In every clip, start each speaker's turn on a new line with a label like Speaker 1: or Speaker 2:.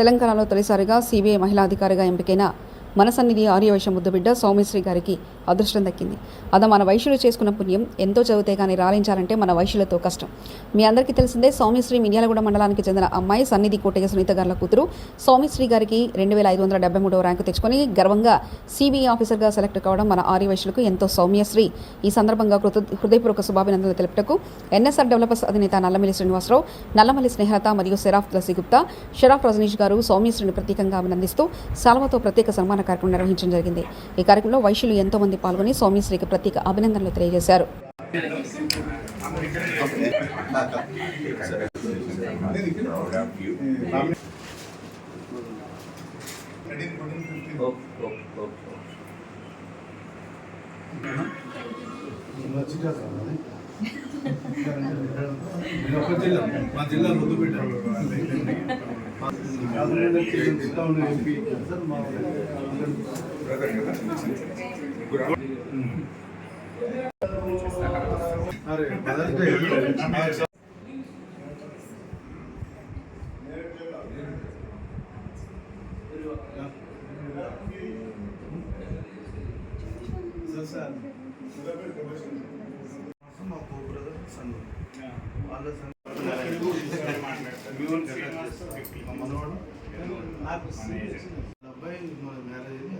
Speaker 1: తెలంగాణలో తొలిసారిగా సీబీఐ మహిళా అధికారిగా ఎంపికైన మన సన్నిధి ఆర్యవైశ్య ముద్దుబిడ్డ సౌమిశ్రీ గారికి అదృష్టం దక్కింది. అద మన వైశ్యులు చేసుకున్న పుణ్యం ఎంతో చదివితే కానీ రాణించాలంటే మన వైశ్యులతో కష్టం. మీ అందరికీ తెలిసిందే సౌమిశ్రీ మిర్యాలగూడ మండలానికి చెందిన అమ్మాయి సన్నిధి కోటయ్య సునీత గారుల కూతురు. సౌమిశ్రీ గారికి రెండు వేల ఐదు వందల డెబ్బై మూడవ ర్యాంకు తెచ్చుకొని గర్వంగా సిబిఐ ఆఫీసర్గా సెలెక్ట్ కావడం మన ఆర్యవైశ్యులకు ఎంతో సౌమ్యశ్రీ. ఈ సందర్భంగా కృత హృదయపూర్వక శుభాభినందనలు తెలుపుటకు ఎన్ఎస్ఆర్ డెవలపర్స్ అధినేత నల్లమల్లి శ్రీనివాసరావు నల్లమల్లి స్నేహలత మరియు సెరాఫ్ తులసి గుప్తా షరాఫ్ రజనీష్ గారు సౌమ్యశ్రీని ప్రత్యేకంగా అభినందిస్తూ సాల్వతో ప్రత్యేక సన్మానం కార్యక్రమం నిర్వహించడం జరిగింది. ఈ కార్యక్రమంలో వైశ్యులు ఎంతో మంది పాల్గొని సౌమ్యశ్రీకి ప్రత్యేక అభినందనలు తెలియజేశారు.
Speaker 2: జిల్లా మా జిల్లా ముందు పెట్టారు మా కో బ్రదర్ సన్ వాళ్ళ మనవాడు నాకు అబ్బాయి మన మ్యారేజ్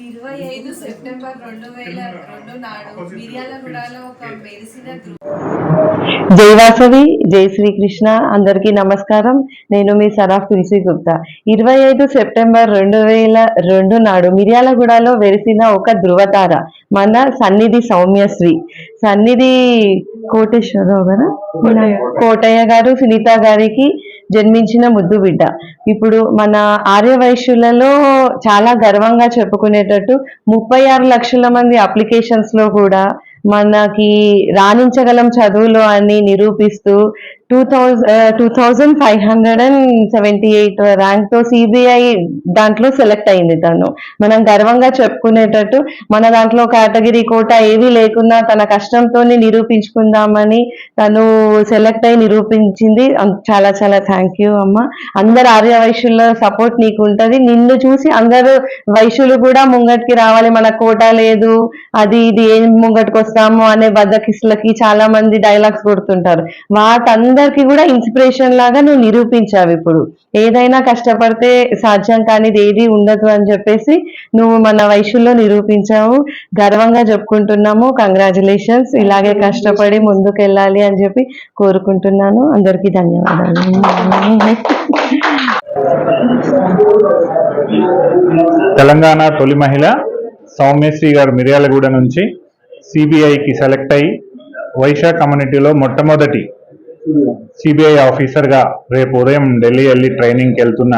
Speaker 3: ఇరవై ఐదు సెప్టెంబర్ రెండు వేల రెండు నాడు మిర్యాలగూడలో ఒక మెరిసిన గ్రూప్
Speaker 4: జై వాసవి జై శ్రీకృష్ణ అందరికీ నమస్కారం. నేను మీ సరాఫ్ తులసి గుప్తా. ఇరవై ఐదు సెప్టెంబర్ రెండు వేల రెండు నాడు మిర్యాలగూడలో వెలిసిన ఒక ధృవతార మన సన్నిధి సౌమ్యశ్రీ సన్నిధి కోటేశ్వరరావు గారు? కోటయ్య. గారు సునీత గారికి జన్మించిన ముద్దు బిడ్డ. ఇప్పుడు మన ఆర్యవైశ్యులలో చాలా గర్వంగా చెప్పుకునేటట్టు ముప్పై ఆరు లక్షల మంది అప్లికేషన్స్లో కూడా మనకి రాణించగలం చదువులో అని నిరూపిస్తూ two thousand two thousand five hundred and seventy eight ర్యాంక్తో CBI దాంట్లో సెలెక్ట్ అయింది తను. మనం గర్వంగా చెప్పుకునేటట్టు మన దాంట్లో కేటగిరీ కోట ఏవీ లేకున్నా తన కష్టంతో నిరూపించుకుందామని తను సెలెక్ట్ అయి నిరూపించింది. చాలా చాలా థ్యాంక్ యూ అమ్మ. అందరు ఆర్య వైశ్యుల సపోర్ట్ నీకు ఉంటుంది నిన్ను చూసి అందరు వైశ్యులు కూడా ముంగటికి రావాలి. మన కోట లేదు. అది ఇది ఏం ముంగటికి వస్తాము అనే బద్దకిస్లకి చాలా మంది డైలాగ్స్ కొడుతుంటారు. అందరికి కూడా ఇన్స్పిరేషన్ లాగా నువ్వు నిరూపించావు ఇప్పుడు. ఏదైనా కష్టపడితే సాధ్యం కానిది ఏది ఉండదు అని చెప్పేసి నువ్వు మన వయసులో నిరూపించావు. గర్వంగా చెప్పుకుంటున్నాము. కంగ్రాచులేషన్స్ ఇలాగే కష్టపడి ముందుకు వెళ్ళాలి అని చెప్పి కోరుకుంటున్నాను. అందరికీ ధన్యవాదాలు.
Speaker 5: తెలంగాణ తొలి మహిళ సౌమ్యశ్రీ గారు మిర్యాలగూడ నుంచి సిబిఐకి సెలెక్ట్ అయ్యి వైశా కమ్యూనిటీలో మొట్టమొదటి సిబిఐ ఆఫీసర్గా రేపు ఉదయం ఢిల్లీ వెళ్ళి ట్రైనింగ్కి వెళ్తున్న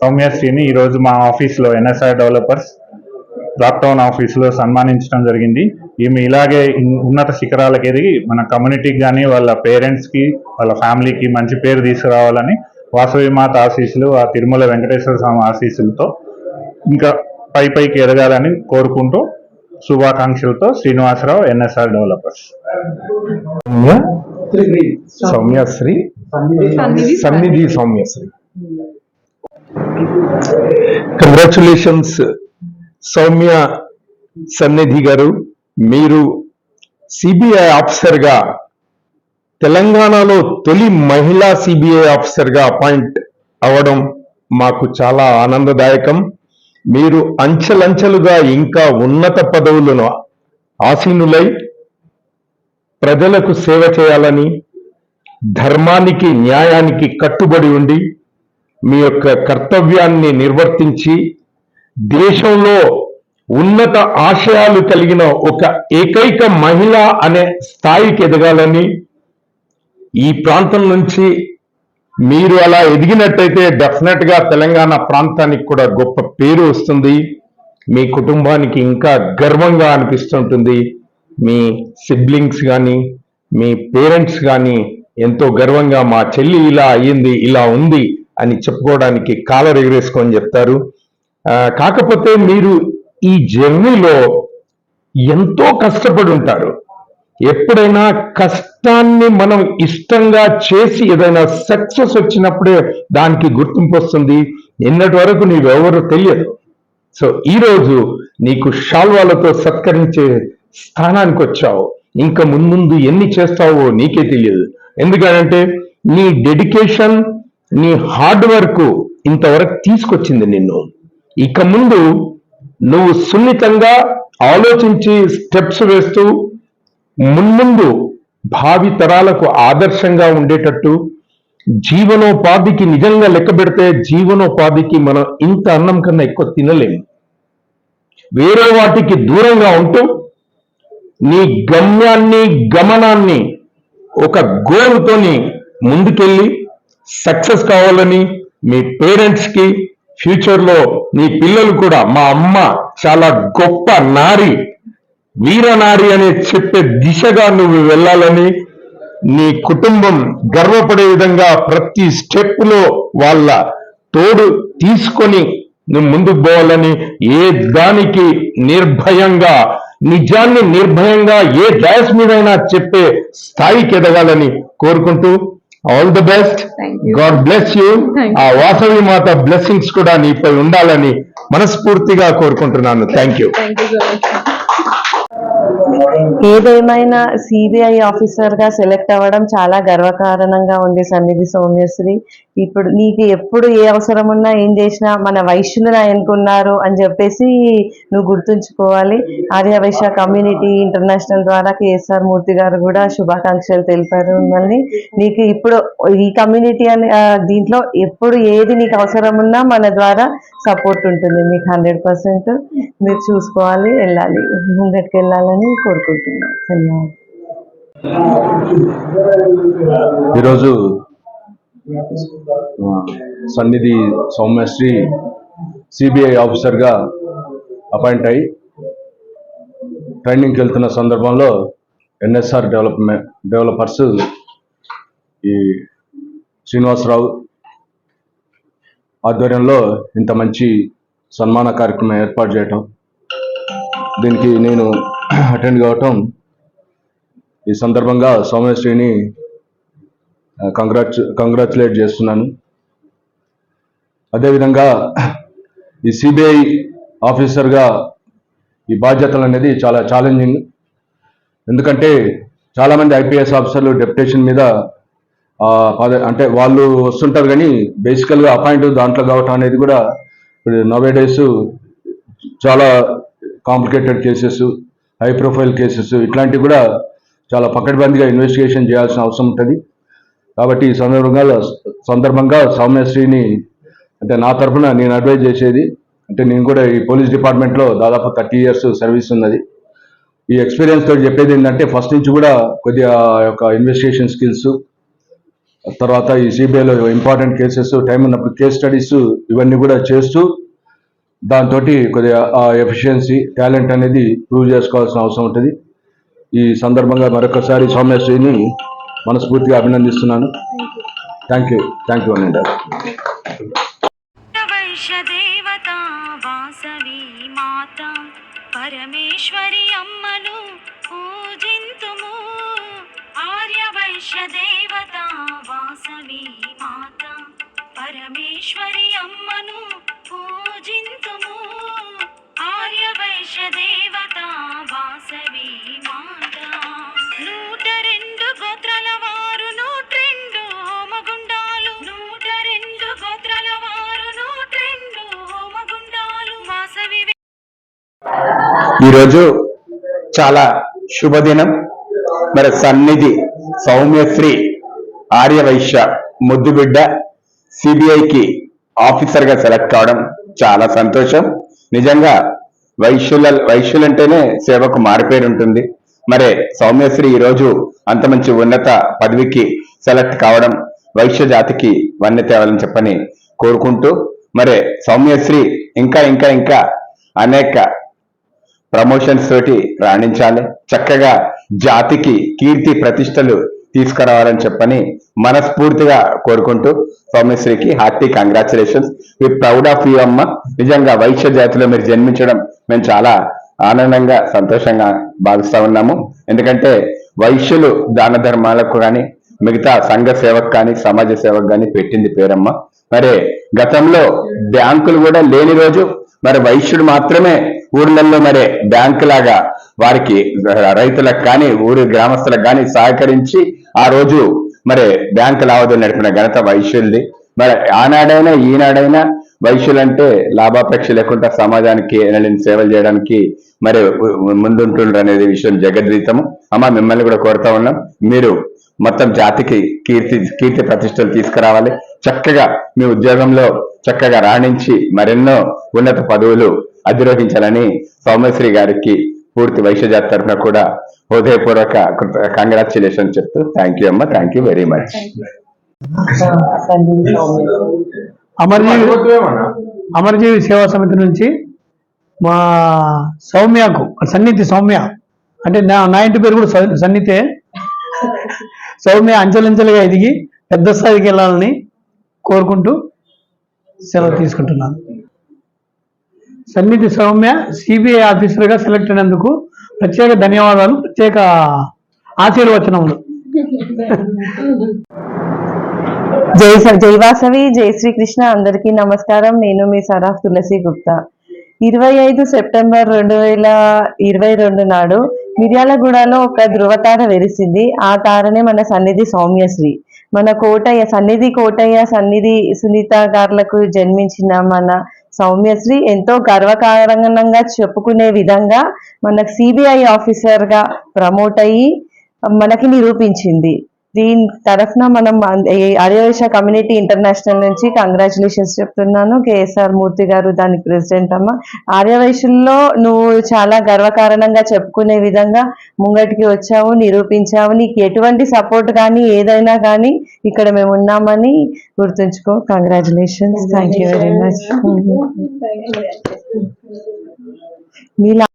Speaker 5: సౌమ్యశ్రీని ఈరోజు మా ఆఫీస్లో ఎన్ఎస్ఆర్ డెవలపర్స్ లాక్డౌన్ ఆఫీసులో సన్మానించడం జరిగింది. ఈమె ఇలాగే ఉన్నత శిఖరాలకు ఎదిగి మన కమ్యూనిటీకి కానీ వాళ్ళ పేరెంట్స్కి వాళ్ళ ఫ్యామిలీకి మంచి పేరు తీసుకురావాలని వాసవి మాత ఆశీస్సులు ఆ తిరుమల వెంకటేశ్వర స్వామి ఆశీస్సులతో ఇంకా పై పైకి ఎదగాలని కోరుకుంటూ శుభాకాంక్షలతో Srinivasarao NSR developers
Speaker 6: Soumyasri. Sannidhi Soumyasri. Congratulations Soumya సన్నిధి గారు. మీరు సిబిఐ ఆఫీసర్గా తెలంగాణలో తొలి మహిళా సిబిఐ ఆఫీసర్గా అపాయింట్ అవ్వడం మాకు చాలా ఆనందదాయకం. మీరు అంచెలంచెలుగా ఇంకా ఉన్నత పదవులను ఆసీనులై ప్రజలకు సేవ చేయాలని ధర్మానికి న్యాయానికి కట్టుబడి ఉండి మీ యొక్క కర్తవ్యాన్ని నిర్వర్తించి దేశంలో ఉన్నత ఆశయాలు కలిగిన ఒక ఏకైక మహిళ అనే స్థాయికి ఎదగాలని ఈ ప్రాంతం నుంచి మీరు అలా ఎదిగినట్టయితే డెఫినెట్గా తెలంగాణ ప్రాంతానికి కూడా గొప్ప పేరు వస్తుంది. మీ కుటుంబానికి ఇంకా గర్వంగా అనిపిస్తుంటుంది. మీ సిబ్లింగ్స్ కానీ మీ పేరెంట్స్ కానీ ఎంతో గర్వంగా మా చెల్లి ఇలా అయ్యింది ఇలా ఉంది అని చెప్పుకోవడానికి కాలర్ ఎగరేసుకొని చెప్తారు. కాకపోతే మీరు ఈ జర్నీలో ఎంతో కష్టపడి ఉంటారు. ఎప్పుడైనా కష్టాన్ని మనం ఇష్టంగా చేసి ఏదైనా సక్సెస్ వచ్చినప్పుడే దానికి గుర్తింపు వస్తుంది. నిన్నటి వరకు నీవెవరు తెలియదు. సో ఈ రోజు నీకు షాల్వాలతో సత్కరించే స్థానానికి వచ్చావు ఇంకా ముందు ఎన్ని చేస్తావో నీకే తెలియదు. ఎందుకంటే నీ డెడికేషన్ నీ హార్డ్ వర్క్ ఇంతవరకు తీసుకొచ్చింది నిన్ను. ఇక ముందు నువ్వు సున్నితంగా ఆలోచించి స్టెప్స్ వేస్తూ మున్ముందు భావి తరాలకు ఆదర్శంగా ఉండేటట్టు జీవనోపాధికి నిజంగా లెక్క పెడితే జీవనోపాధికి మనం ఇంత అన్నం కన్నా ఎక్కువ తినలేము వేరే వాటికి దూరంగా ఉంటూ నీ గమ్యాన్ని గమనాన్ని ఒక గోల్తోని ముందుకెళ్ళి సక్సెస్ కావాలని మీ పేరెంట్స్కి ఫ్యూచర్లో నీ పిల్లలు కూడా మా అమ్మ చాలా గొప్ప నారి వీరనారి అని చెప్పే దిశగా నువ్వు వెళ్ళాలని నీ కుటుంబం గర్వపడే విధంగా ప్రతి స్టెప్లో వాళ్ళ తోడు తీసుకొని నువ్వు ముందుకు పోవాలని ఏ దానికి నిర్భయంగా నిజాన్ని నిర్భయంగా ఏ డాష్ మీదైనా చెప్పే స్థాయికి ఎదగాలని కోరుకుంటూ all the best God bless you ఆ వాసవి మాత బ్లెస్సింగ్స్ కూడా నీపై ఉండాలని మనస్ఫూర్తిగా కోరుకుంటున్నాను. థ్యాంక్ యూ
Speaker 4: ఏదేమైనా సిబిఐ ఆఫీసర్గా సెలెక్ట్ అవ్వడం చాలా గర్వకారణంగా ఉంది సన్నిధి సౌమ్యశ్రీ. ఇప్పుడు నీకు ఎప్పుడు ఏ అవసరం ఉన్నా ఏం చేసినా మన వైశ్యులు ఎన్నుకున్నారు అని చెప్పేసి నువ్వు గుర్తుంచుకోవాలి. ఆర్య వైశ్య కమ్యూనిటీ ఇంటర్నేషనల్ ద్వారా కేఎస్ఆర్ మూర్తి గారు కూడా శుభాకాంక్షలు తెలిపారు మిమ్మల్ని. నీకు ఇప్పుడు ఈ కమ్యూనిటీ అని దీంట్లో ఎప్పుడు ఏది నీకు అవసరం ఉన్నా మన ద్వారా సపోర్ట్ ఉంటుంది. మీకు హండ్రెడ్ పర్సెంట్ మీరు చూసుకోవాలి వెళ్ళాలి ముందటికి వెళ్ళాలని కోరుకుంటున్నాను ధన్యవాదాలు.
Speaker 7: ఈరోజు సన్నిధి సౌమ్యశ్రీ సిబిఐ ఆఫీసర్గా అపాయింట్ అయ్యి ట్రైనింగ్కి వెళ్తున్న సందర్భంలో ఎన్ఎస్ఆర్ డెవలప్మెంట్ డెవలపర్స్ ఈ శ్రీనివాసరావు ఆధ్వర్యంలో ఇంత మంచి సన్మాన కార్యక్రమం ఏర్పాటు చేయటం దీనికి నేను అటెండ్ కావటం ఈ సందర్భంగా సౌమ్యశ్రీని కంగ్రాచు కంగ్రాచులేట్ చేస్తున్నాను. అదేవిధంగా ఈ సిబిఐ ఆఫీసర్గా ఈ బాధ్యతలు అనేది చాలా ఛాలెంజింగ్ ఎందుకంటే చాలామంది ఐపీఎస్ ఆఫీసర్లు డెప్యుటేషన్ మీద అంటే వాళ్ళు వస్తుంటారు కానీ బేసికల్గా అపాయింట్ దాంట్లో కావటం అనేది కూడా ఇప్పుడు నవే డేస్ చాలా complicated cases high profile cases ఇట్లాంటివి కూడా చాలా పకడ్బందీగా ఇన్వెస్టిగేషన్ చేయాల్సిన అవసరం ఉంటుంది. కాబట్టి ఈ సందర్భంగా సందర్భంగా సౌమ్యశ్రీని అంటే నా తరఫున నేను అడ్వైజ్ చేసేది. అంటే నేను కూడా ఈ పోలీస్ డిపార్ట్మెంట్లో దాదాపు థర్టీ ఇయర్స్ సర్వీస్ ఉన్నది. ఈ ఎక్స్పీరియన్స్ తోటి చెప్పేది ఏంటంటే ఫస్ట్ నుంచి కూడా కొద్దిగా యొక్క ఇన్వెస్టిగేషన్ స్కిల్స్ తర్వాత ఈ సిబిఐలో ఇంపార్టెంట్ కేసెస్ టైం ఉన్నప్పుడు కేస్ స్టడీస్ ఇవన్నీ కూడా చేస్తూ దాంతో కొద్దిగా ఆ ఎఫిషియన్సీ టాలెంట్ అనేది ప్రూవ్ చేసుకోవాల్సిన అవసరం ఉంటుంది. ఈ సందర్భంగా మరొకసారి సౌమ్యశ్రీని మనస్ఫూర్తిగా అభినందిస్తున్నాను. థ్యాంక్ యూ థ్యాంక్ యూ అనండి
Speaker 8: పరమేశ్వరి అమ్మను పూజింతుము. ఆర్యవైశ్య దేవత వాసవి మాత పరమేశ్వరి అమ్మను పూజింతుము. ఆర్యవైశ్య దేవత వాసవి
Speaker 9: ఈరోజు చాలా శుభదినం. మరి సన్నిధి సౌమ్యశ్రీ ఆర్యవైశ్య ముద్దుబిడ్డ సిబిఐకి ఆఫీసర్గా సెలెక్ట్ కావడం చాలా సంతోషం. నిజంగా వైశ్యుల వైశ్యులంటేనే సేవకు మారిపేరు ఉంటుంది. మరి సౌమ్యశ్రీ ఈరోజు అంత మంచి ఉన్నత పదవికి సెలెక్ట్ కావడం వైశ్య జాతికి వన్నె తేవాలని చెప్పని కోరుకుంటూ మరి సౌమ్యశ్రీ ఇంకా ఇంకా ఇంకా అనేక ప్రమోషన్స్ తోటి రాణించాలి. చక్కగా జాతికి కీర్తి ప్రతిష్టలు తీసుకురావాలని చెప్పని మనస్ఫూర్తిగా కోరుకుంటూ సౌమ్యశ్రీకి hearty congratulations. We proud of you అమ్మ. నిజంగా వైశ్య జాతిలో మీరు జన్మించడం మేము చాలా ఆనందంగా సంతోషంగా భావిస్తా ఉన్నాము. ఎందుకంటే వైశ్యులు దాన ధర్మాలకు కానీ మిగతా సంఘ సేవకు కానీ సమాజ సేవకు కానీ పెట్టింది పేరమ్మ. మరి గతంలో బ్యాంకులు కూడా లేని రోజు మరి వైశ్యుడు మాత్రమే ఊర్లలో మరి బ్యాంకు లాగా వారికి రైతులకు కానీ ఊరి గ్రామస్తులకు కానీ సహకరించి ఆ రోజు మరి బ్యాంకు లావాదేవీలు నడిపిన ఘనత వైశ్యుల్ది. మరి ఆనాడైనా ఈనాడైనా వైశ్యులంటే లాభాపేక్ష లేకుండా సమాజానికి ఎనలేని సేవలు చేయడానికి మరి ముందుంటుండ్రు అనేది విషయం జగద్రీతము అమ్మ మిమ్మల్ని కూడా కోరుతా ఉన్నాం. మీరు మొత్తం జాతికి కీర్తి కీర్తి ప్రతిష్టలు తీసుకురావాలి. చక్కగా మీ ఉద్యోగంలో చక్కగా రాణించి మరెన్నో ఉన్నత పదవులు అధిరోహించాలని సౌమ్యశ్రీ గారికి పూర్తి వైశ్య జాతి తరఫున కూడా హృదయపూర్వక కంగ్రాచులేషన్ చెప్తూ థ్యాంక్ యూ అమ్మ thank you very much
Speaker 2: Amarjivi Amarajeevi Seva Samiti నుంచి మా సౌమ్యకు సన్నిధి సౌమ్య అంటే నా నా ఇంటి పేరు కూడా సౌ- సన్నితే. సౌమ్య అంచెలంచెలుగా ఎదిగి పెద్ద స్థాయికి వెళ్ళాలని కోరుకుంటూ సెలవు తీసుకుంటున్నాను. సన్నిధి సౌమ్య సిబిఐ ఆఫీసర్గా సెలెక్ట్ అయినందుకు ప్రత్యేక ధన్యవాదాలు ప్రత్యేక ఆశీర్వచనములు.
Speaker 4: జై జైవాసవి జై వాసవి జై శ్రీకృష్ణ అందరికీ నమస్కారం. నేను మీ సరాఫ్ తులసి గుప్తా. ఇరవై ఐదు సెప్టెంబర్ రెండు వేల ఇరవై రెండు నాడు మిర్యాలగూడలో ఒక ధృవతార వెలిసింది. ఆ తారనే మన సన్నిధి సౌమ్యశ్రీ. మన కోటయ్య సన్నిధి కోటయ్య సన్నిధి సునీత గారులకు జన్మించిన మన సౌమ్యశ్రీ ఎంతో గర్వకారణంగా చెప్పుకునే విధంగా మనకు సిబిఐ ఆఫీసర్గా ప్రమోట్ అయ్యి మనకి నిరూపించింది. దీని తరఫున మనం ఆర్యవైశ్య కమ్యూనిటీ ఇంటర్నేషనల్ నుంచి కంగ్రాచులేషన్స్ చెప్తున్నాను. కేఎస్ఆర్ మూర్తి గారు దానికి ప్రెసిడెంట్ అమ్మ. ఆర్యవైశ్యుల్లో నువ్వు చాలా గర్వకారణంగా చెప్పుకునే విధంగా ముంగటికి వచ్చావు నిరూపించావు. నీకు ఎటువంటి సపోర్ట్ కానీ ఏదైనా కానీ ఇక్కడ మేము ఉన్నామని గుర్తుంచుకో. Congratulations. Thank you very much. మీలా